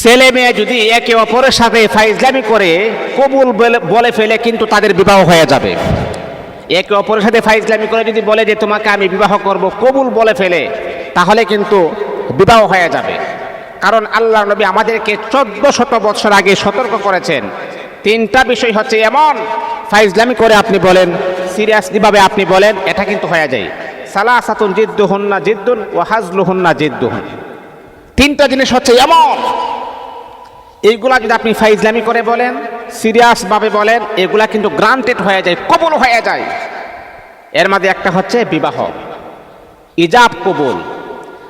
ছেলে মেয়ে যদি একে অপরের সাথে ফাইজলামি করে, কবুল বলে- ফেলে কিন্তু তাদের বিবাহ হয়ে যাবে। একে অপরের সাথে ফাইজলামি করে যদি বলে যে তোমাকে আমি বিবাহ করব, কবুল বলে ফেলে, তাহলে কিন্তু বিবাহ হয়ে যাবে। কারণ আল্লাহ নবী আমাদেরকে চোদ্দ শত বছর আগে সতর্ক করেছেন। তিনটা বিষয় হচ্ছে এমন, ফাইজলামি করে আপনি বলেন সিরিয়াসলিভাবে আপনি বলেন, এটা কিন্তু হয়ে যায়। সালা সাতুন জিদ্দু হন্না জিদ্দুন ও হাজলু হন্না জিদ্দুহন। তিনটা জিনিস হচ্ছে এমন এইগুলা যদি আপনি ফাইজলামি করে বলেন সিরিয়াসভাবে বলেন, এগুলা কিন্তু গ্রান্টেড হয়ে যায়, কবুল হয়ে যায়। এর মধ্যে একটা হচ্ছে বিবাহ। ইজাব কবুল।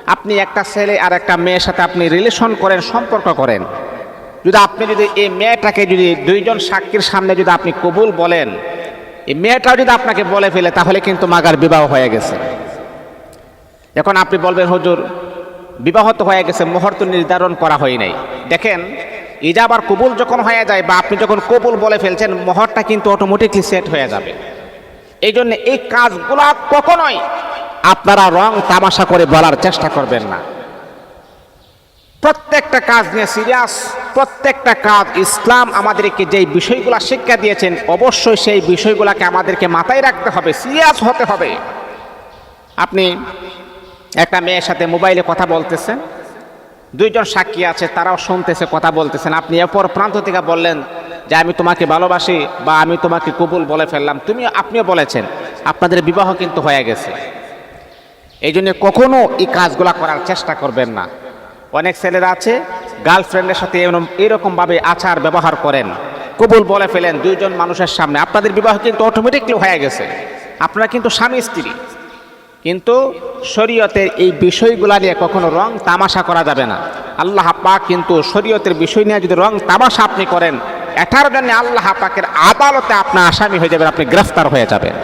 আপনি একটা ছেলে আর একটা মেয়ের সাথে আপনি রিলেশন করেন, সম্পর্ক করেন। যদি আপনি যদি এই মেয়েটাকে যদি দুইজন সাক্ষীর সামনে যদি আপনি কবুল বলেন, এই মেয়েটাও যদি আপনাকে বলে ফেলে, তাহলে কিন্তু মাগার বিবাহ হয়ে গেছে। এখন আপনি বলবেন, হুজুর, বিবাহ তো হয়ে গেছে, মুহূর্ত নির্ধারণ করা হয় নাই। দেখেন ইজাব আর কবুল যখন হয়ে যায় বা আপনি যখন কবুল বলে ফেলছেন, মহরটা কিন্তু অটোমেটিকলি সেট হয়ে যাবে। এই জন্য এই কাজগুলা কখনোই আপনারা রং তামাশা করে বলার চেষ্টা করবেন না। প্রত্যেকটা কাজ নিয়ে সিরিয়াস প্রত্যেকটা কাজ ইসলাম আমাদেরকে যেই বিষয়গুলো শিক্ষা দিয়েছেন, অবশ্যই সেই বিষয়গুলোকে আমাদেরকে মাথায় রাখতে হবে সিরিয়াস হতে হবে। আপনি একটা মেয়ের সাথে মোবাইলে কথা বলতেছেন দুইজন সাক্ষী আছে, তারাও শুনতেছে, কথা বলতেছেন। আপনি এরপর প্রান্ত থেকে বললেন যে, আমি তোমাকে ভালোবাসি বা আমি তোমাকে কবুল বলে ফেললাম। তুমি, আপনিও বলেছেন, আপনাদের বিবাহ কিন্তু হয়ে গেছে। এই জন্য কখনো এই কাজগুলা করার চেষ্টা করবেন না। অনেক ছেলেরা আছে, গার্লফ্রেন্ডের সাথে এরকম এরকমভাবে আচার ব্যবহার করেন। কবুল বলে ফেলেন দুইজন মানুষের সামনে। আপনাদের বিবাহ কিন্তু অটোমেটিকলি হয়ে গেছে। আপনারা কিন্তু স্বামী, স্ত্রী। কিন্তু শরীয়তের এই বিষয়গুলা নিয়ে কখনো রং তামাশা করা যাবে না। আল্লাহ পাক কিন্তু শরীয়তের বিষয় নিয়ে যদি রং তামাশা আপনি করেন, এটার জন্য আল্লাহ পাকের আদালতে আপনার আসামি হয়ে যাবেন, আপনি গ্রেফতার হয়ে যাবেন।